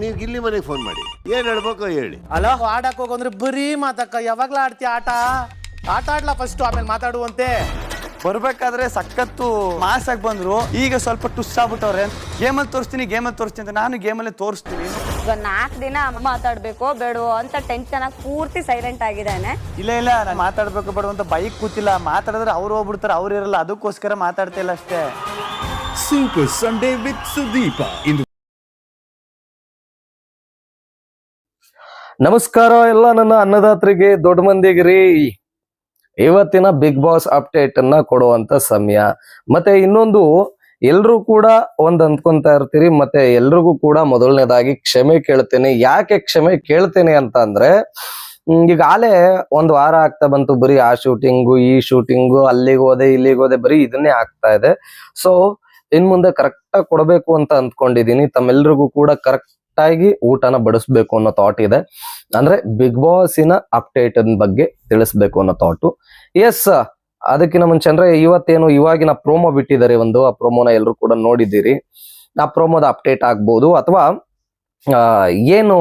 ನೀವು ಇಲ್ಲಿ ಮನೆಗೆ ಫೋನ್ ಮಾಡಿ. ಏನ್ ಹೇಳ್ಬೇಕು ಹೇಳಿ. ಅಲೋ? ಆಡಕ್ ಹೋಗಂದ್ರೆ ಬರೀ ಮಾತಕ್ಕ ಯಾವಾಗ್ಲಾ ಆಡ್ತೀಯ ಆಟ? ಆಟ ಆಡ್ಲಾ ಫಸ್ಟ್ ಆಮೇಲೆ ಮಾತಾಡುವಂತೆ. ಬರ್ಬೇಕಾದ್ರೆ ಸಖತ್ತು ಮಾಸ್ ಆಗಿ ಬಂದ್ರು ಈಗ ಸ್ವಲ್ಪ ಟುಸ್ ಆಗ್ಬಿಟ್ಟವ್ರೆ. ಗೇಮಲ್ಲಿ ತೋರಿಸ್ತೀನಿ ಗೇಮಲ್ಲಿ ತೋರಿಸ್ತೀನಿ ಅಂತ ನಾನು ಗೇಮಲ್ಲಿ ತೋರಿಸ್ತೀನಿ. ಈಗ ನಾಲ್ಕು ದಿನ ಮಾತಾಡ್ಬೇಕು ಬೇಡವೋ ಅಂತ ಟೆನ್ಷನ್ ಆಗಿ ಪೂರ್ತಿ ಸೈಲೆಂಟ್ ಆಗಿದ್ದಾನೆ. ಇಲ್ಲ ಇಲ್ಲ ನಾನು ಮಾತಾಡ್ಬೇಕು ಬೇಡ ಅಂತ ಬೈಕ್ ಕೂತಿಲ್ಲ. ಮಾತಾಡಿದ್ರೆ ಅವ್ರು ಹೋಗ್ಬಿಡ್ತಾರೆ ಅವ್ರು ಇರಲ್ಲ. ಅದಕ್ಕೋಸ್ಕರ ಮಾತಾಡ್ತಾ ಇಲ್ಲ ಅಷ್ಟೇ. ಸೂಪರ್ ಸಂಡೇ ವಿತ್ ಸುದೀಪ ಇಂದು ನಮಸ್ಕಾರ ಎಲ್ಲ ನನ್ನ ಅನ್ನದಾತ್ರಿಗೆ, ದೊಡ್ಡ ಮಂದಿಗಿರಿ. ಇವತ್ತಿನ ಬಿಗ್ ಬಾಸ್ ಅಪ್ಡೇಟ್ ಅನ್ನ ಕೊಡುವಂತ ಸಮಯ. ಮತ್ತೆ ಇನ್ನೊಂದು, ಎಲ್ರೂ ಕೂಡ ಒಂದ್ ಅಂದ್ಕೊಂತ ಇರ್ತೀರಿ, ಮತ್ತೆ ಎಲ್ರಿಗೂ ಕೂಡ ಮೊದಲನೇದಾಗಿ ಕ್ಷಮೆ ಕೇಳ್ತೇನೆ. ಯಾಕೆ ಕ್ಷಮೆ ಕೇಳ್ತೇನೆ ಅಂತ ಅಂದ್ರೆ ಈಗಾಗಲೇ ಒಂದ್ ವಾರ ಆಗ್ತಾ ಬಂತು, ಬರೀ ಆ ಶೂಟಿಂಗು ಈ ಶೂಟಿಂಗು ಅಲ್ಲಿಗೆ ಹೋದೆ, ಇಲ್ಲಿಗೆ ಹೋದೆ, ಬರೀ ಇದನ್ನೇ ಆಗ್ತಾ ಇದೆ. ಸೊ ಇನ್ ಮುಂದೆ ಕರೆಕ್ಟ್ ಆಗಿ ಕೊಡಬೇಕು ಅಂತ ಅಂದ್ಕೊಂಡಿದೀನಿ. ತಮ್ಮೆಲ್ರಿಗೂ ಕೂಡ ಕರೆಕ್ಟ್ ಆಗಿ ಊಟನ ಬಡಿಸ್ಬೇಕು ಅನ್ನೋ ಥಾಟ್ ಇದೆ. ಅಂದ್ರೆ ಬಿಗ್ ಬಾಸಿನ ಅಪ್ಡೇಟ್ ಬಗ್ಗೆ ತಿಳಿಸ್ಬೇಕು ಅನ್ನೋ ಥಾಟು ಎಸ್ ಅದಕ್ಕಿಂತ ಮುಂಚೆ ಅಂದ್ರೆ ಇವತ್ತೇನು ಇವಾಗಿನ ಪ್ರೋಮೋ ಬಿಟ್ಟಿದ್ದಾರೆ ಒಂದು, ಆ ಪ್ರೋಮೋನ ಎಲ್ಲರೂ ಕೂಡ ನೋಡಿದ್ದೀರಿ. ಆ ಪ್ರೋಮೋದ ಅಪ್ಡೇಟ್ ಆಗ್ಬೋದು. ಅಥವಾ ಏನು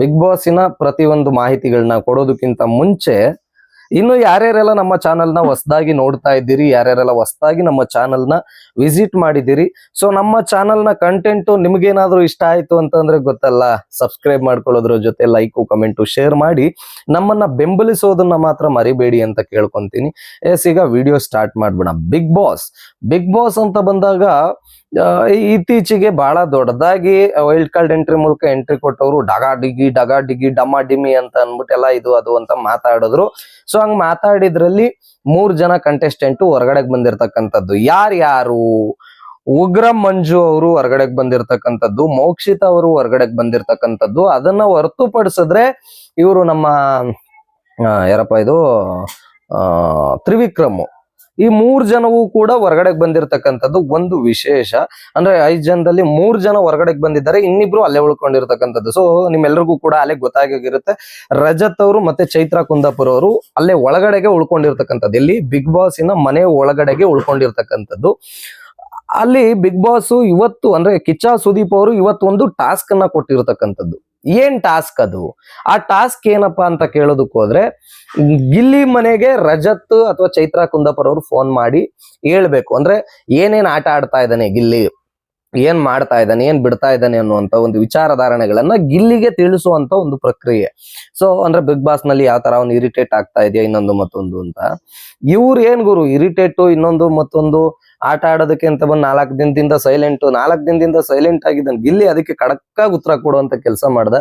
ಬಿಗ್ ಬಾಸಿನ ಪ್ರತಿಯೊಂದು ಮಾಹಿತಿಗಳನ್ನ ಕೊಡೋದಕ್ಕಿಂತ ಮುಂಚೆ ಇನ್ನು ಯಾರ್ಯಾರೆಲ್ಲ ನಮ್ಮ ಚಾನಲ್ನ ಹೊಸದಾಗಿ ನೋಡ್ತಾ ಇದ್ದೀರಿ, ಯಾರ್ಯಾರೆಲ್ಲ ಹೊಸದಾಗಿ ನಮ್ಮ ಚಾನಲ್ನ ವಿಸಿಟ್ ಮಾಡಿದ್ದೀರಿ, ಸೊ ನಮ್ಮ ಚಾನಲ್ನ ಕಂಟೆಂಟು ನಿಮ್ಗೇನಾದ್ರೂ ಇಷ್ಟ ಆಯ್ತು ಅಂತಂದ್ರೆ ಗೊತ್ತಲ್ಲ, ಸಬ್ಸ್ಕ್ರೈಬ್ ಮಾಡ್ಕೊಳ್ಳೋದ್ರ ಜೊತೆ ಲೈಕು, ಕಮೆಂಟು, ಶೇರ್ ಮಾಡಿ, ನಮ್ಮನ್ನ ಬೆಂಬಲಿಸೋದನ್ನ ಮಾತ್ರ ಮರಿಬೇಡಿ ಅಂತ ಕೇಳ್ಕೊಂತೀನಿ. ಎಸ್, ಈಗ ವಿಡಿಯೋ ಸ್ಟಾರ್ಟ್ ಮಾಡ್ಬಿಡ ಬಿಗ್ ಬಾಸ್. ಬಿಗ್ ಬಾಸ್ ಅಂತ ಬಂದಾಗ ಇತ್ತೀಚೆಗೆ ಬಹಳ ದೊಡ್ಡದಾಗಿ ವೈಲ್ಡ್ ಕಾರ್ಡ್ ಎಂಟ್ರಿ ಮೂಲಕ ಎಂಟ್ರಿ ಕೊಟ್ಟವರು ಡಗಾ ಡಿಗಿ ಡಗಾ ಡಿಗಿ ಡಮ ಡಿಮಿ ಅಂತ ಅನ್ಬಿಟ್ಟೆಲ್ಲ ಇದು, ಅದು ಅಂತ ಮಾತಾಡಿದ್ರು. ಸೊ ಹಂಗ್ ಮಾತಾಡಿದ್ರಲ್ಲಿ ಮೂರ್ ಜನ ಕಂಟೆಸ್ಟೆಂಟ್ ಹೊರಗಡೆಗೆ ಬಂದಿರತಕ್ಕಂಥದ್ದು. ಯಾರ್ಯಾರು ಉಗ್ರ ಮಂಜು ಅವರು ಹೊರಗಡೆಗೆ ಬಂದಿರತಕ್ಕಂಥದ್ದು, ಮೋಕ್ಷಿತ ಅವರು ಹೊರಗಡೆಗೆ ಬಂದಿರತಕ್ಕಂಥದ್ದು. ಅದನ್ನ ಹೊರತುಪಡಿಸಿದ್ರೆ ಇವರು ನಮ್ಮ ಯಾರಪ್ಪ ಇದು, ಆ, ತ್ರಿವಿಕ್ರಮ್. ಈ ಮೂರ್ ಜನವೂ ಕೂಡ ಹೊರಗಡೆಗೆ ಬಂದಿರತಕ್ಕಂಥದ್ದು ಒಂದು ವಿಶೇಷ. ಅಂದ್ರೆ ಐದ್ ಜನದಲ್ಲಿ ಮೂರ್ ಜನ ಹೊರಗಡೆಗೆ ಬಂದಿದ್ದಾರೆ, ಇನ್ನಿಬ್ರು ಅಲ್ಲೇ ಉಳ್ಕೊಂಡಿರ್ತಕ್ಕಂಥದ್ದು. ಸೊ ನಿಮ್ಮೆಲ್ಲರಿಗೂ ಕೂಡ ಅಲ್ಲೇ ಗೊತ್ತಾಗಿರುತ್ತೆ ರಜತ್ ಅವರು ಮತ್ತೆ ಚೈತ್ರ ಕುಂದಾಪುರ ಅವರು ಅಲ್ಲೇ ಒಳಗಡೆಗೆ ಉಳ್ಕೊಂಡಿರ್ತಕ್ಕಂಥದ್ದು. ಇಲ್ಲಿ ಬಿಗ್ ಬಾಸಿನ ಮನೆ ಒಳಗಡೆಗೆ ಉಳ್ಕೊಂಡಿರ್ತಕ್ಕಂಥದ್ದು. ಅಲ್ಲಿ ಬಿಗ್ ಬಾಸ್ ಇವತ್ತು ಅಂದ್ರೆ ಕಿಚ್ಚ ಸುದೀಪ್ ಅವರು ಇವತ್ತು ಒಂದು ಟಾಸ್ಕ್ ಅನ್ನ ಕೊಟ್ಟಿರ್ತಕ್ಕಂಥದ್ದು. ಏನ್ ಟಾಸ್ಕ್ ಅದು? ಆ ಟಾಸ್ಕ್ ಏನಪ್ಪಾ ಅಂತ ಕೇಳೋದಕ್ಕೋದ್ರೆ ಗಿಲ್ಲಿ ಮನೆಗೆ ರಜತ್ ಅಥವಾ ಚೈತ್ರ ಕುಂದಾಪುರ ಅವರು ಫೋನ್ ಮಾಡಿ ಹೇಳ್ಬೇಕು. ಅಂದ್ರೆ ಏನೇನ್ ಆಟ ಆಡ್ತಾ ಇದ್ದಾನೆ ಗಿಲ್ಲಿ? ಏನ್ ಮಾಡ್ತಾ ಇದ್ದಾನೆ? ಏನ್ ಬಿಡ್ತಾ ಇದ್ದಾನೆ ಅನ್ನುವಂತ ಒಂದು ವಿಚಾರಧಾರಣೆಗಳನ್ನ ಗಿಲ್ಲಿಗೆ ತಿಳಿಸುವಂತ ಒಂದು ಪ್ರಕ್ರಿಯೆ. ಸೊ ಅಂದ್ರೆ ಬಿಗ್ ಬಾಸ್ನಲ್ಲಿ ಯಾವ ತರ ಅವ್ನು ಇರಿಟೇಟ್ ಆಗ್ತಾ ಇದೆಯಾ ಇನ್ನೊಂದು ಮತ್ತೊಂದು ಅಂತ. ಇವ್ರು ಏನ್ ಗುರು? ಇರಿಟೇಟು ಇನ್ನೊಂದು ಮತ್ತೊಂದು ಆಟ ಆಡೋದಕ್ಕೆ ಅಂತ ಬಂದು ನಾಲ್ಕು ದಿನದಿಂದ ಸೈಲೆಂಟ್ ನಾಲ್ಕು ದಿನದಿಂದ ಸೈಲೆಂಟ್ ಆಗಿದ್ದಾನೆ. ಗಿಲ್ಲಿ ಅದಕ್ಕೆ ಖಡಕ್ ಉತ್ತರ ಕೊಡುವಂತ ಕೆಲಸ ಮಾಡ್ದ.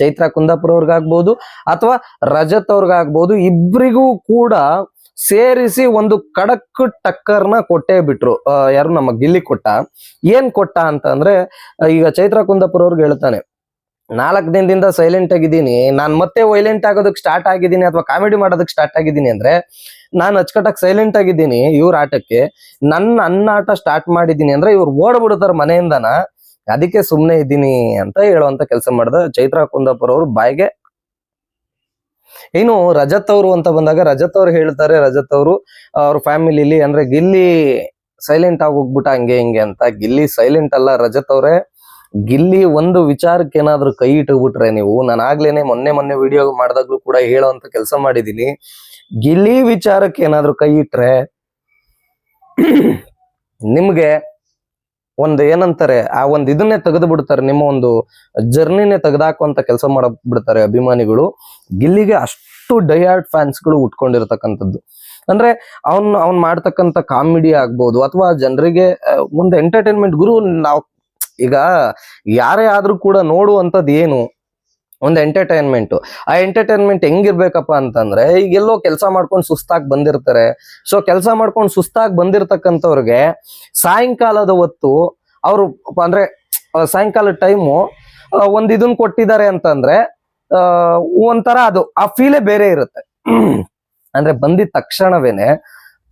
ಚೈತ್ರ ಕುಂದಾಪುರ ಅವ್ರಿಗಾಗ್ಬೋದು ಅಥವಾ ರಜತ್ ಅವ್ರಿಗಾಗ್ಬೋದು ಇಬ್ರಿಗೂ ಕೂಡ ಸೇರಿಸಿ ಒಂದು ಖಡಕ್ ಟಕ್ಕರ್ನ ಕೊಟ್ಟೇ ಬಿಟ್ರು. ಯಾರು ನಮ್ಮ ಗಿಲ್ಲಿ ಕೊಟ್ಟ? ಏನ್ ಕೊಟ್ಟ ಅಂತ ಅಂದ್ರೆ ಈಗ ಚೈತ್ರ ಕುಂದಾಪುರ ಅವ್ರಿಗೆ ಹೇಳ್ತಾನೆ ನಾಲ್ಕು ದಿನದಿಂದ ಸೈಲೆಂಟ್ ಆಗಿದ್ದೀನಿ. ನಾನು ಮತ್ತೆ ವೈಲೆಂಟ್ ಆಗೋದಕ್ಕೆ ಸ್ಟಾರ್ಟ್ ಆಗಿದ್ದೀನಿ ಅಥವಾ ಕಾಮಿಡಿ ಮಾಡೋದಕ್ಕೆ ಸ್ಟಾರ್ಟ್ ಆಗಿದ್ದೀನಿ ಅಂದ್ರೆ, ನಾನು ಅಚ್ಚುಕಟ್ಟಾಗಿ ಸೈಲೆಂಟ್ ಆಗಿದ್ದೀನಿ ಇವ್ರ ಆಟಕ್ಕೆ. ನನ್ನ ಅನ್ನ ಆಟ ಸ್ಟಾರ್ಟ್ ಮಾಡಿದ್ದೀನಿ ಅಂದ್ರೆ ಇವ್ರು ಓಡ್ಬಿಡ್ತಾರೆ ಮನೆಯಿಂದನ. ಅದಕ್ಕೆ ಸುಮ್ಮನೆ ಇದ್ದೀನಿ ಅಂತ ಹೇಳುವಂತ ಕೆಲಸ ಮಾಡ್ದೆ ಚೈತ್ರ ಕುಂದಾಪುರ ಅವರು ಬಾಯಿಗೆ. ಇನ್ನು ರಜತ್ ಅವರು ಅಂತ ಬಂದಾಗ ರಜತ್ ಅವ್ರು ಹೇಳ್ತಾರೆ, ರಜತ್ ಅವರು, ಅವ್ರ ಫ್ಯಾಮಿಲಿಲಿ ಅಂದ್ರೆ ಗಿಲ್ಲಿ ಸೈಲೆಂಟ್ ಆಗಿ ಹೋಗ್ಬಿಟ್ಟ ಹಂಗೆ ಹಿಂಗೆ ಅಂತ. ಗಿಲ್ಲಿ ಸೈಲೆಂಟ್ ಅಲ್ಲ, ರಜತ್ ಅವ್ರೆ. ಗಿಲ್ಲಿ ಒಂದು ವಿಚಾರಕ್ಕೆ ಏನಾದ್ರು ಕೈ ಇಟ್ಟುಬಿಟ್ರೆ ನೀವು ನಾನು ಆಗ್ಲೇನೆ ಮೊನ್ನೆ ಮೊನ್ನೆ ವಿಡಿಯೋ ಮಾಡಿದಾಗ್ಲೂ ಕೂಡ ಹೇಳೋಂತ ಕೆಲಸ ಮಾಡಿದೀನಿ ಗಿಲ್ಲಿ ವಿಚಾರಕ್ಕೆ ಏನಾದ್ರು ಕೈ ಇಟ್ರೆ, ನಿಮ್ಗೆ ಒಂದು ಏನಂತಾರೆ, ಆ ಒಂದು ಇದನ್ನೇ ತೆಗೆದು ಬಿಡ್ತಾರೆ ನಿಮ್ಮ ಒಂದು ಜರ್ನಿನೇ ತೆಗೆದಾಕುವಂತ ಕೆಲಸ ಮಾಡ ಬಿಡ್ತಾರೆ ಅಭಿಮಾನಿಗಳು. ಗಿಲ್ಲಿಗೆ ಅಷ್ಟು ಡಯಾರ್ಡ್ ಫ್ಯಾನ್ಸ್ಗಳು ಉಟ್ಕೊಂಡಿರ್ತಕ್ಕಂಥದ್ದು. ಅಂದ್ರೆ ಅವ್ನ್ ಅವ್ನ್ ಮಾಡ್ತಕ್ಕಂಥ ಕಾಮಿಡಿ ಆಗ್ಬೋದು, ಅಥವಾ ಜನರಿಗೆ ಒಂದು ಎಂಟರ್ಟೈನ್ಮೆಂಟ್ ಗುರು ನಾವು ಈಗ ಯಾರೇ ಆದ್ರೂ ಕೂಡ ನೋಡುವಂಥದ್ದು ಏನು? ಒಂದು ಎಂಟರ್ಟೈನ್ಮೆಂಟ್ ಆ ಎಂಟರ್ಟೈನ್ಮೆಂಟ್ ಹೆಂಗಿರ್ಬೇಕಪ್ಪ ಅಂತಂದ್ರೆ, ಈಗ ಎಲ್ಲೋ ಕೆಲಸ ಮಾಡ್ಕೊಂಡು ಸುಸ್ತಾಗಿ ಬಂದಿರ್ತಾರೆ. ಸೊ ಕೆಲಸ ಮಾಡ್ಕೊಂಡು ಸುಸ್ತಾಗಿ ಬಂದಿರತಕ್ಕಂಥವ್ರಿಗೆ ಸಾಯಂಕಾಲದ ಹೊತ್ತು ಅವರು ಅಂದ್ರೆ ಸಾಯಂಕಾಲ ಟೈಮು ಒಂದು ಇದನ್ನ ಕೊಟ್ಟಿದ್ದಾರೆ ಅಂತಂದ್ರೆ ಒಂಥರ ಅದು, ಆ ಫೀಲೇ ಬೇರೆ ಇರುತ್ತೆ. ಅಂದ್ರೆ ಬಂದಿದ ತಕ್ಷಣವೇನೆ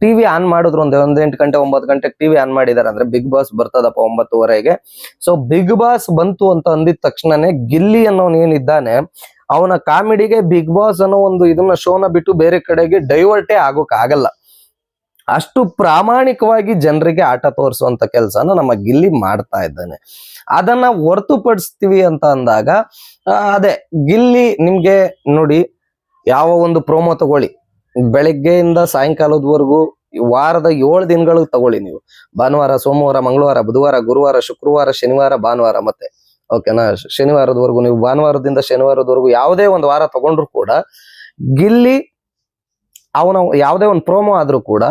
ಟಿವಿ ಆನ್ ಮಾಡಿದ್ರು ಒಂದು, ಒಂದ್ ಗಂಟೆ, ಒಂಬತ್ತು ಗಂಟೆಗೆ ಟಿವಿ ಆನ್ ಮಾಡಿದಾರೆ ಅಂದ್ರೆ ಬಿಗ್ ಬಾಸ್ ಬರ್ತದಪ್ಪ ಒಂಬತ್ತುವರೆಗೆ. ಸೊ ಬಿಗ್ ಬಾಸ್ ಬಂತು ಅಂತ ಅಂದಿದ ತಕ್ಷಣನೇ ಗಿಲ್ಲಿ ಅನ್ನೋನ್ ಏನಿದ್ದಾನೆ, ಅವನ ಕಾಮಿಡಿಗೆ ಬಿಗ್ ಬಾಸ್ ಅನ್ನೋ ಒಂದು ಇದನ್ನ ಶೋನ ಬಿಟ್ಟು ಬೇರೆ ಕಡೆಗೆ ಡೈವರ್ಟೇ ಆಗೋಕ್ ಆಗಲ್ಲ ಅಷ್ಟು ಪ್ರಾಮಾಣಿಕವಾಗಿ ಜನರಿಗೆ ಆಟ ತೋರಿಸುವಂತ ಕೆಲಸನ ನಮ್ಮ ಗಿಲ್ಲಿ ಮಾಡ್ತಾ ಇದ್ದಾನೆ. ಅದನ್ನ ಹೊರತುಪಡಿಸ್ತೀವಿ ಅಂತ ಅಂದಾಗ ಅದೇ ಗಿಲ್ಲಿ ನಿಮ್ಗೆ ನೋಡಿ, ಯಾವ ಒಂದು ಪ್ರೋಮೋ ತಗೊಳ್ಳಿ. ಬೆಳಗ್ಗೆಯಿಂದ ಸಾಯಂಕಾಲದವರೆಗೂ ವಾರದ ಏಳು ದಿನಗಳು ತಗೊಳ್ಳಿ ನೀವು. ಭಾನುವಾರ, ಸೋಮವಾರ, ಮಂಗಳವಾರ, ಬುಧವಾರ, ಗುರುವಾರ, ಶುಕ್ರವಾರ, ಶನಿವಾರ, ಭಾನುವಾರ ಮತ್ತೆ. ಓಕೆನಾ ಶನಿವಾರದವರೆಗೂ ನೀವು ಭಾನುವಾರದಿಂದ ಶನಿವಾರದವರೆಗೂ ಯಾವುದೇ ಒಂದು ವಾರ ತಗೊಂಡ್ರು ಕೂಡ ಗಿಲ್ಲಿ ಅವನ ಯಾವುದೇ ಒಂದು ಪ್ರೋಮೋ ಆದ್ರೂ ಕೂಡ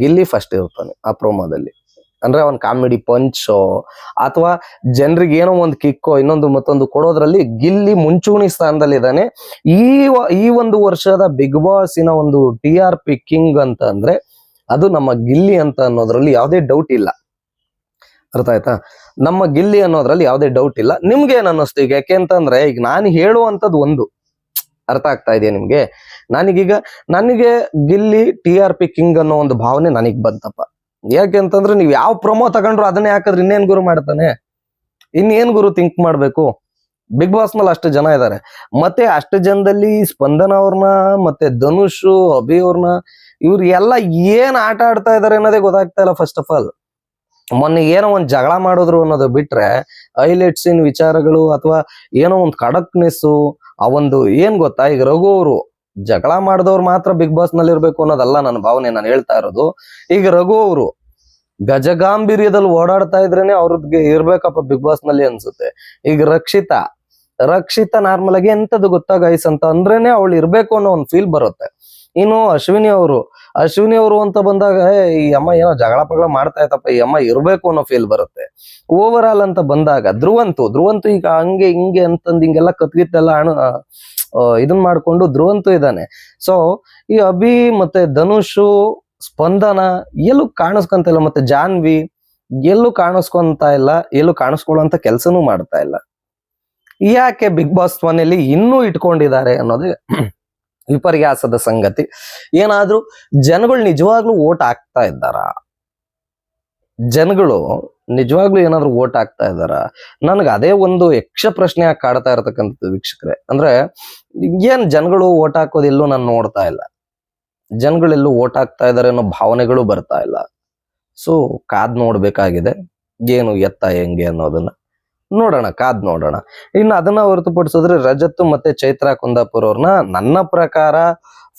ಗಿಲ್ಲಿ ಫಸ್ಟ್ ಇರ್ತಾನೆ ಆ ಪ್ರೋಮೋದಲ್ಲಿ. ಅಂದ್ರೆ ಅವನ್ ಕಾಮಿಡಿ ಪಂಚೋ ಅಥವಾ ಜನರಿಗೆ ಏನೋ ಒಂದು ಕಿಕ್ಕೋ ಇನ್ನೊಂದು ಮತ್ತೊಂದು ಕೊಡೋದ್ರಲ್ಲಿ ಗಿಲ್ಲಿ ಮುಂಚೂಣಿ ಸ್ಥಾನದಲ್ಲಿದ್ದಾನೆ. ಈ ವ- ಈ ಒಂದು ವರ್ಷದ ಬಿಗ್ ಬಾಸಿನ ಒಂದು ಟಿ ಆರ್ ಪಿ ಕಿಂಗ್ ಅಂತ ಅಂದ್ರೆ ಅದು ನಮ್ಮ ಗಿಲ್ಲಿ ಅಂತ ಅನ್ನೋದ್ರಲ್ಲಿ ಯಾವುದೇ ಡೌಟ್ ಇಲ್ಲ. ಅರ್ಥ ಆಯ್ತಾ? ನಮ್ಮ ಗಿಲ್ಲಿ ಅನ್ನೋದ್ರಲ್ಲಿ ಯಾವುದೇ ಡೌಟ್ ಇಲ್ಲ. ನಿಮ್ಗೆ ಏನ್ ಅನ್ನಿಸ್ತು ಈಗ? ಯಾಕೆ ಅಂತಂದ್ರೆ ಈಗ ನಾನು ಹೇಳುವಂತದ್ದು ಒಂದು. ಅರ್ಥ ಆಗ್ತಾ ಇದೆಯಾ ನಿಮ್ಗೆ? ನನಗೀಗ, ನನಗೆ Gilli T R P king ಅನ್ನೋ ಒಂದು ಭಾವನೆ ನನಗ್ ಬಂತಪ್ಪ. ಯಾಕೆ ಅಂತಂದ್ರೆ ನೀವು ಯಾವ ಪ್ರೊಮೋ ತಗೊಂಡ್ರು ಅದನ್ನೇ ಹಾಕಿದ್ರೆ ಇನ್ನೇನ್ ಗುರು ಮಾಡ್ತಾನೆ? ಇನ್ನೇನ್ ಗುರು ಥಿಂಕ್ ಮಾಡ್ಬೇಕು? ಬಿಗ್ ಬಾಸ್ ಮೇಲೆ ಅಷ್ಟು ಜನ ಇದ್ದಾರೆ ಮತ್ತೆ ಅಷ್ಟು ಜನದಲ್ಲಿ ಸ್ಪಂದನ ಅವ್ರನ್ನ, ಮತ್ತೆ ಧನುಷ್, ಅಭಿ ಅವ್ರನ್ನ, ಇವ್ರು ಎಲ್ಲ ಏನ್ ಆಟ ಆಡ್ತಾ ಇದಾರೆ ಅನ್ನೋದೇ ಗೊತ್ತಾಗ್ತಾ ಇಲ್ಲ ಫಸ್ಟ್ ಆಫ್ ಆಲ್ ಮೊನ್ನೆ ಏನೋ ಒಂದ್ ಜಗಳ ಮಾಡಿದ್ರು ಅನ್ನೋದು ಬಿಟ್ರೆ ಹೈಲೈಟ್ಸ್ ಇನ್ ವಿಚಾರಗಳು ಅಥವಾ ಏನೋ ಒಂದ್ ಕಡಕ್ನೆಸ್ಸು ಆ ಒಂದು ಏನ್ ಗೊತ್ತಾ? ಈಗ ರಘು ಅವರು ಜಗಳ ಮಾಡಿದವ್ರು ಮಾತ್ರ ಬಿಗ್ ಬಾಸ್ನಲ್ಲಿ ಇರ್ಬೇಕು ಅನ್ನೋದಲ್ಲ ನನ್ನ ಭಾವನೆ. ನಾನು ಹೇಳ್ತಾ ಇರೋದು, ಈಗ ರಘು ಅವರು ಗಜಗಾಂಭೀರ್ಯದಲ್ಲಿ ಓಡಾಡ್ತಾ ಇದ್ರೇನೆ ಅವ್ರಿಗೆ ಇರ್ಬೇಕಪ್ಪ ಬಿಗ್ ಬಾಸ್ನಲ್ಲಿ ಅನ್ಸುತ್ತೆ. ಈಗ ರಕ್ಷಿತಾ ರಕ್ಷಿತಾ ನಾರ್ಮಲ್ ಆಗಿ ಎಂತದ್ದು ಗೊತ್ತಾ ಐಸ್ ಅಂತ ಅಂದ್ರೇನೆ ಅವಳು ಇರ್ಬೇಕು ಅನ್ನೋ ಒಂದು ಫೀಲ್ ಬರುತ್ತೆ. ಇನ್ನು ಅಶ್ವಿನಿ ಅವರು ಅಶ್ವಿನಿ ಅವರು ಅಂತ ಬಂದಾಗ ಈ ಅಮ್ಮ ಏನೋ ಜಗಳ ಪಗಳ ಮಾಡ್ತಾ ಇತ್ತಪ್ಪ ಈ ಅಮ್ಮ ಇರಬೇಕು ಅನ್ನೋ ಫೀಲ್ ಬರುತ್ತೆ. ಓವರ್ ಆಲ್ ಅಂತ ಬಂದಾಗ, ಧ್ರುವಂತು ಧ್ರುವಂತು ಈಗ ಹಂಗೆ ಹಿಂಗೆ ಅಂತಂದು ಹಿಂಗೆಲ್ಲ ಕತ್ಗಿತ್ತೆಲ್ಲ ಅಣ್ಣ ಇದನ್ ಮಾಡ್ಕೊಂಡು ಧ್ರುವಂತು ಇದ್ದಾನೆ. ಸೊ ಈ ಅಭಿ ಮತ್ತೆ ಧನುಷು, ಸ್ಪಂದನ ಎಲ್ಲೂ ಕಾಣಿಸ್ಕೊಂತ ಇಲ್ಲ, ಮತ್ತೆ ಜಾನ್ವಿ ಎಲ್ಲೂ ಕಾಣಿಸ್ಕೊಂತ ಇಲ್ಲ, ಎಲ್ಲೂ ಕಾಣಿಸ್ಕೊಳ್ಳುವಂತ ಕೆಲಸನೂ ಮಾಡ್ತಾ ಇಲ್ಲ. ಯಾಕೆ ಬಿಗ್ ಬಾಸ್ ಮನೆಯಲ್ಲಿ ಇನ್ನೂ ಇಟ್ಕೊಂಡಿದ್ದಾರೆ ಅನ್ನೋದೇ ವಿಪರ್ಯಾಸದ ಸಂಗತಿ. ಏನಾದ್ರೂ ಜನಗಳು ನಿಜವಾಗ್ಲೂ ಓಟ್ ಹಾಕ್ತಾ ಇದ್ದಾರ? ಜನಗಳು ನಿಜವಾಗ್ಲೂ ಏನಾದ್ರೂ ಓಟ್ ಹಾಕ್ತಾ ಇದ್ದಾರ? ನನಗೆ ಅದೇ ಒಂದು ಯಕ್ಷ ಪ್ರಶ್ನೆ ಕಾಡ್ತಾ ಇರತಕ್ಕಂಥದ್ದು ವೀಕ್ಷಕರೇ. ಅಂದ್ರೆ ಏನ್ ಜನಗಳು ಓಟ್ ಹಾಕೋದೆಲ್ಲೂ ನಾನು ನೋಡ್ತಾ ಇಲ್ಲ. ಜನಗಳೆಲ್ಲೂ ಓಟ್ ಹಾಕ್ತಾ ಇದ್ದಾರೆ ಅನ್ನೋ ಭಾವನೆಗಳು ಬರ್ತಾ ಇಲ್ಲ. ಸೊ ಕಾದ್ ನೋಡ್ಬೇಕಾಗಿದೆ. ಏನು ಎತ್ತ ಹೆಂಗೆ ಅನ್ನೋದನ್ನ. ನೋಡೋಣ, ಕಾದ್ ನೋಡೋಣ. ಇನ್ನು ಅದನ್ನ ಹೊರತುಪಡಿಸಿದ್ರೆ ರಜತ್ ಮತ್ತೆ ಚೈತ್ರ ಕುಂದಾಪುರ್ ಅವ್ರನ್ನ ನನ್ನ ಪ್ರಕಾರ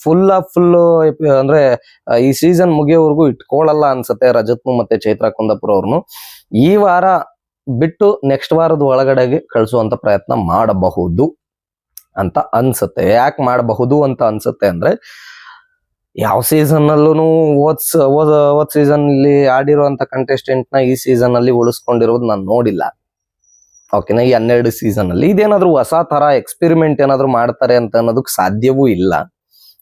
ಫುಲ್ ಫುಲ್ ಅಂದ್ರೆ ಈ ಸೀಸನ್ ಮುಗಿಯೋವರೆಗೂ ಇಟ್ಕೊಳ್ಳಲ್ಲ ಅನ್ಸತ್ತೆ ರಜತ್ ಮತ್ತೆ ಚೈತ್ರ ಕುಂದಾಪುರ್ ಅವ್ರನ್ನು ಈ ವಾರ ಬಿಟ್ಟು ನೆಕ್ಸ್ಟ್ ವಾರದ ಒಳಗಡೆಗೆ ಕಳಿಸುವಂತ ಪ್ರಯತ್ನ ಮಾಡಬಹುದು ಅಂತ ಅನ್ಸುತ್ತೆ. ಯಾಕೆ ಮಾಡಬಹುದು ಅಂತ ಅನ್ಸುತ್ತೆ ಅಂದ್ರೆ, ಯಾವ ಸೀಸನ್ ಅಲ್ಲೂ ಓದ್ಸ್ ಓದ್ ಓದ್ ಸೀಸನ್ ಅಲ್ಲಿ ಆಡಿರುವಂತ ಕಂಟೆಸ್ಟೆಂಟ್ನ ಈ ಸೀಸನ್ ಅಲ್ಲಿ ಉಳಿಸ್ಕೊಂಡಿರೋದು ನಾನು ನೋಡಿಲ್ಲ. ಓಕೆನಾ ಈ ಹನ್ನೆರಡು ಸೀಸನ್ ಅಲ್ಲಿ ಇದೇನಾದ್ರೂ ಹೊಸ ತರ ಎಕ್ಸ್ಪೆರಿಮೆಂಟ್ ಏನಾದ್ರು ಮಾಡ್ತಾರೆ ಅಂತ ಅನ್ನೋದಕ್ಕೆ ಸಾಧ್ಯವೂ ಇಲ್ಲ.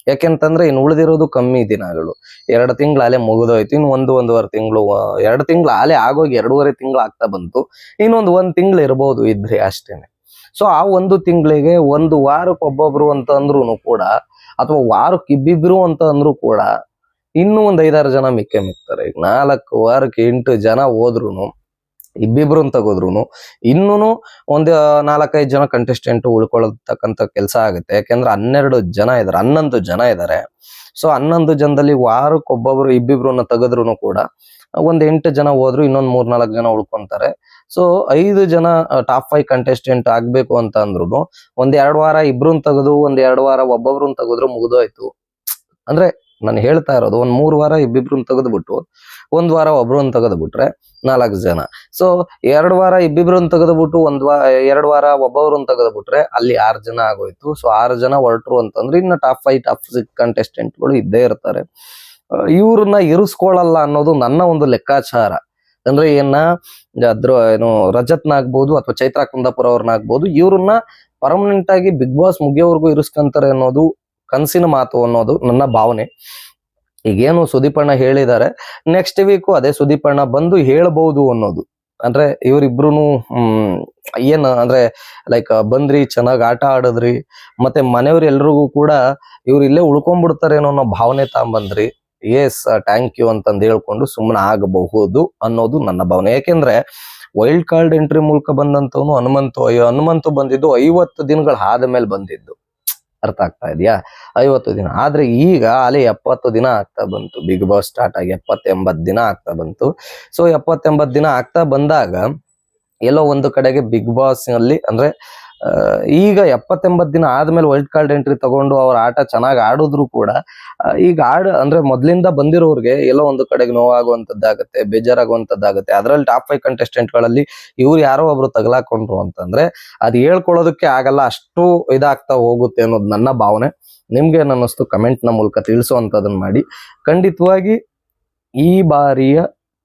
ಯಾಕೆಂತಂದ್ರೆ ಇನ್ನು ಉಳಿದಿರೋದು ಕಮ್ಮಿ ದಿನಗಳು. ಎರಡು ತಿಂಗಳು ಅಲೆ ಮುಗಿದೋಯ್ತು ಇನ್ನು ಒಂದು ಒಂದೂವರೆ ತಿಂಗಳು ಎರಡು ತಿಂಗಳು ಆಲೆ ಆಗೋಗಿ ಎರಡೂವರೆ ತಿಂಗಳು ಆಗ್ತಾ ಬಂತು. ಇನ್ನೊಂದು ಒಂದು ತಿಂಗಳು ಇರ್ಬೋದು ಇದ್ರೆ ಅಷ್ಟೇನೆ. ಸೊ ಆ ಒಂದು ತಿಂಗಳಿಗೆ ಒಂದು ವಾರಕ್ಕೆ ಒಬ್ಬೊಬ್ರು ಅಂತ ಅಂದ್ರೂ ಕೂಡ, ಅಥವಾ ವಾರಕ್ಕೆ ಇಬ್ಬಿಬ್ರು ಅಂತ ಅಂದ್ರೂ ಕೂಡ, ಇನ್ನೂ ಒಂದು ಐದಾರು ಜನ ಮಿಕ್ಕೆ ಮಿಕ್ತಾರೆ ಈಗ ನಾಲ್ಕು ವಾರಕ್ಕೆ ಎಂಟು ಜನ ಹೋದ್ರುನು ಇಬ್ಬಿಬ್ರು ತಗೋದ್ರು ಇನ್ನೂ ಒಂದ್ ನಾಲ್ಕೈದು ಜನ ಕಂಟೆಸ್ಟೆಂಟ್ ಉಳ್ಕೊಳ್ತಕ್ಕಂಥ ಕೆಲಸ ಆಗುತ್ತೆ. ಯಾಕೆಂದ್ರೆ ಹನ್ನೆರಡು ಜನ ಇದಾರೆ, ಹನ್ನೊಂದು ಜನ ಇದಾರೆ. ಸೊ ಹನ್ನೊಂದು ಜನದಲ್ಲಿ ವಾರಕ್ಕೊಬ್ಬೊಬ್ರು ಇಬ್ಬಿಬ್ರನ್ನ ತೆಗೆದ್ರು ಕೂಡ, ಒಂದ್ ಎಂಟು ಜನ ಹೋದ್ರು, ಇನ್ನೊಂದ್ ಮೂರ್ ನಾಲ್ಕು ಜನ ಉಳ್ಕೊಂತಾರೆ. ಸೊ ಐದು ಜನ ಟಾಪ್ ಫೈವ್ ಕಂಟೆಸ್ಟೆಂಟ್ ಆಗ್ಬೇಕು ಅಂತ ಅಂದ್ರು ಒಂದ್ ಎರಡ್ ವಾರ ಇಬ್ರನ್ ತೆಗೆದು, ಒಂದ್ ಎರಡ್ ವಾರ ಒಬ್ಬೊಬ್ರನ್ ತೆಗೆದ್ರು ಮುಗಿದೋಯ್ತು. ಅಂದ್ರೆ ನಾನು ಹೇಳ್ತಾ ಇರೋದು, ಒಂದ್ ಮೂರ್ ವಾರ ಇಬ್ಬಿಬ್ರನ್ ತೆಗೆದ್ಬಿಟ್ಟು ಒಂದ್ ವಾರ ಒಬ್ಬರನ್ನು ತೆಗೆದು ಬಿಟ್ರೆ ನಾಲ್ಕು ಜನ. ಸೊ ಎರಡು ವಾರ ಇಬ್ಬಿಬ್ರನ್ನ ತೆಗೆದು ಬಿಟ್ಟು ಒಂದ್ ವಾರ ಎರಡ್ ವಾರ ಒಬ್ಬವ್ರನ್ನ ತೆಗೆದು ಬಿಟ್ರೆ ಅಲ್ಲಿ ಆರ್ ಜನ ಆಗೋಯ್ತು. ಸೊ ಆರು ಜನ ಹೊರಟ್ರು ಅಂತಂದ್ರೆ ಇನ್ನು ಟಾಪ್ ಫೈವ್ ಟಾಪ್ ಸಿಕ್ಸ್ ಕಂಟೆಸ್ಟೆಂಟ್ಗಳು ಇದ್ದೇ ಇರ್ತಾರೆ. ಇವ್ರನ್ನ ಇರಿಸ್ಕೊಳ್ಳಲ್ಲ ಅನ್ನೋದು ನನ್ನ ಒಂದು ಲೆಕ್ಕಾಚಾರ. ಅಂದ್ರೆ ಏನ, ಅದ್ರ ಏನು ರಜತ್ನಾಗ್ಬೋದು ಅಥವಾ ಚೈತ್ರಾ ಕುಂದಾಪುರ ಅವ್ರನ್ನಾಗ್ಬೋದು ಇವ್ರನ್ನ ಪರ್ಮನೆಂಟ್ ಆಗಿ ಬಿಗ್ ಬಾಸ್ ಮುಗಿಯೋವರೆಗೂ ಇರಿಸ್ಕೊಂತಾರೆ ಅನ್ನೋದು ಕನಸಿನ ಮಾತು ಅನ್ನೋದು ನನ್ನ ಭಾವನೆ. ಈಗೇನು ಸುದೀಪಣ್ಣ ಹೇಳಿದ್ದಾರೆ ನೆಕ್ಸ್ಟ್ ವೀಕು ಅದೇ ಸುದೀಪಣ್ಣ ಬಂದು ಹೇಳಬಹುದು ಅನ್ನೋದು. ಅಂದ್ರೆ ಇವರಿಬ್ರು ಏನ್ ಅಂದ್ರೆ ಲೈಕ್ ಬಂದ್ರಿ, ಚೆನ್ನಾಗ್ ಆಟ ಆಡದ್ರಿ, ಮತ್ತೆ ಮನೆಯವ್ರ ಎಲ್ರಿಗೂ ಕೂಡ ಇವ್ರು ಇಲ್ಲೇ ಉಳ್ಕೊಂಡ್ಬಿಡ್ತಾರೇನೋ ಅನ್ನೋ ಭಾವನೆ ತಾಂಬಂದ್ರಿ. ಎಸ್ ಥ್ಯಾಂಕ್ ಯು ಅಂತಂದು ಹೇಳ್ಕೊಂಡು ಸುಮ್ಮನೆ ಆಗಬಹುದು ಅನ್ನೋದು ನನ್ನ ಭಾವನೆ. ಯಾಕೆಂದ್ರೆ ವೈಲ್ಡ್ ಕಾರ್ಡ್ ಎಂಟ್ರಿ ಮೂಲಕ ಬಂದಂತವನು ಹನುಮಂತು ಅಯ್ಯೋ, ಹನುಮಂತು ಬಂದಿದ್ದು ಐವತ್ತು ದಿನಗಳ ಆದ ಮೇಲೆ ಬಂದಿದ್ದು. ಅರ್ಥ ಆಗ್ತಾ ಇದೆಯಾ? ಐವತ್ತು ದಿನ. ಆದ್ರೆ ಈಗ ಅಲ್ಲಿ ಎಪ್ಪತ್ತು ದಿನ ಆಗ್ತಾ ಬಂತು. ಬಿಗ್ ಬಾಸ್ ಸ್ಟಾರ್ಟ್ ಆಗಿ ಎಪ್ಪತ್ತೆಂಬತ್ತು ದಿನ ಆಗ್ತಾ ಬಂತು. ಸೊ ಎಪ್ಪತ್ತೆಂಬತ್ತು ದಿನ ಆಗ್ತಾ ಬಂದಾಗ ಎಲ್ಲೋ ಒಂದು ಕಡೆಗೆ ಬಿಗ್ ಬಾಸ್ನಲ್ಲಿ ಅಂದ್ರೆ ಈಗ ಎಪ್ಪತ್ತೆಂಬತ್ತು ದಿನ ಆದ್ಮೇಲೆ ವೈಲ್ಡ್ ಕಾರ್ಡ್ ಎಂಟ್ರಿ ತಗೊಂಡು ಅವ್ರ ಆಟ ಚೆನ್ನಾಗಿ ಆಡಿದ್ರು ಕೂಡ ಈಗ ಆಡ, ಅಂದ್ರೆ ಮೊದ್ಲಿಂದ ಬಂದಿರೋರಿಗೆ ಎಲ್ಲೋ ಒಂದು ಕಡೆಗೆ ನೋವಾಗುವಂತದ್ದಾಗತ್ತೆ, ಬೇಜಾರಾಗುವಂತದ್ದಾಗತ್ತೆ. ಅದ್ರಲ್ಲಿ ಟಾಪ್ ಫೈವ್ ಕಂಟೆಸ್ಟೆಂಟ್ಗಳಲ್ಲಿ ಇವ್ರು ಯಾರೋ ಒಬ್ರು ತಗಲಾಕೊಂಡ್ರು ಅಂತಂದ್ರೆ ಅದ್ ಹೇಳ್ಕೊಳ್ಳೋದಕ್ಕೆ ಆಗಲ್ಲ, ಅಷ್ಟು ಇದಾಗ್ತಾ ಹೋಗುತ್ತೆ ಅನ್ನೋದು ನನ್ನ ಭಾವನೆ. ನಿಮ್ಗೆ ಅನ್ನಿಸ್ತು ಕಮೆಂಟ್ನ ಮೂಲಕ ತಿಳಿಸುವಂತದನ್ನ ಮಾಡಿ. ಖಂಡಿತವಾಗಿ ಈ ಬಾರಿಯ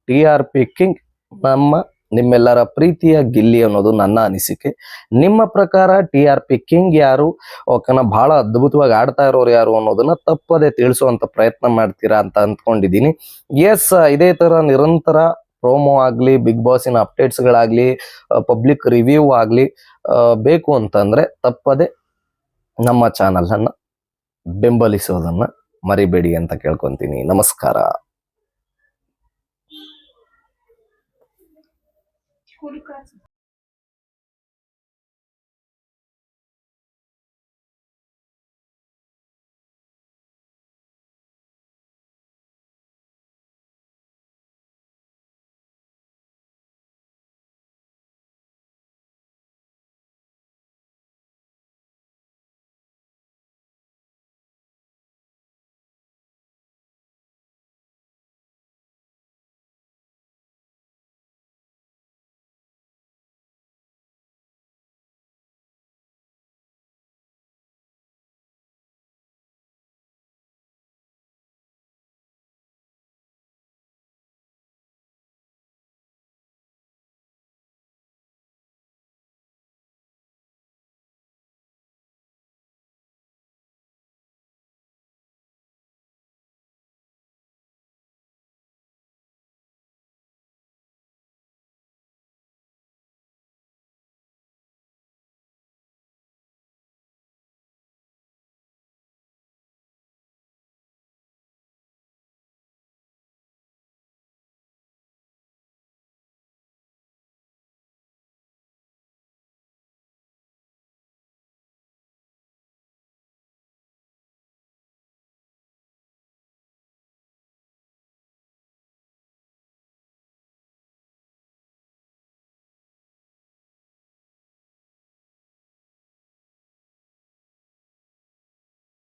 ಟಿ ಆರ್ ಪಿ ಕಿಂಗ್ ನಮ್ಮ ನಿಮ್ಮೆಲ್ಲರ ಪ್ರೀತಿಯ ಗಿಲ್ಲಿ ಅನ್ನೋದು ನನ್ನ ಅನಿಸಿಕೆ. ನಿಮ್ಮ ಪ್ರಕಾರ ಟಿ ಆರ್ ಪಿ ಕಿಂಗ್ ಯಾರು? ಓಕೆನ, ಬಹಳ ಅದ್ಭುತವಾಗಿ ಆಡ್ತಾ ಇರೋರು ಯಾರು ಅನ್ನೋದನ್ನ ತಪ್ಪದೆ ತಿಳಿಸುವಂತ ಪ್ರಯತ್ನ ಮಾಡ್ತೀರಾ ಅಂತ ಅಂದ್ಕೊಂಡಿದ್ದೀನಿ. ಎಸ್ ಇದೇ ತರ ನಿರಂತರ ಪ್ರೋಮೋ ಆಗಲಿ ಬಿಗ್ ಬಾಸಿನ ಅಪ್ಡೇಟ್ಸ್ ಗಳಾಗ್ಲಿ ಪಬ್ಲಿಕ್ ರಿವ್ಯೂ ಆಗಲಿ ಬೇಕು ಅಂತಂದ್ರೆ ತಪ್ಪದೆ ನಮ್ಮ ಚಾನಲನ್ನು ಬೆಂಬಲಿಸೋದನ್ನ ಮರಿಬೇಡಿ ಅಂತ ಕೇಳ್ಕೊಂತೀನಿ. ನಮಸ್ಕಾರ. cura.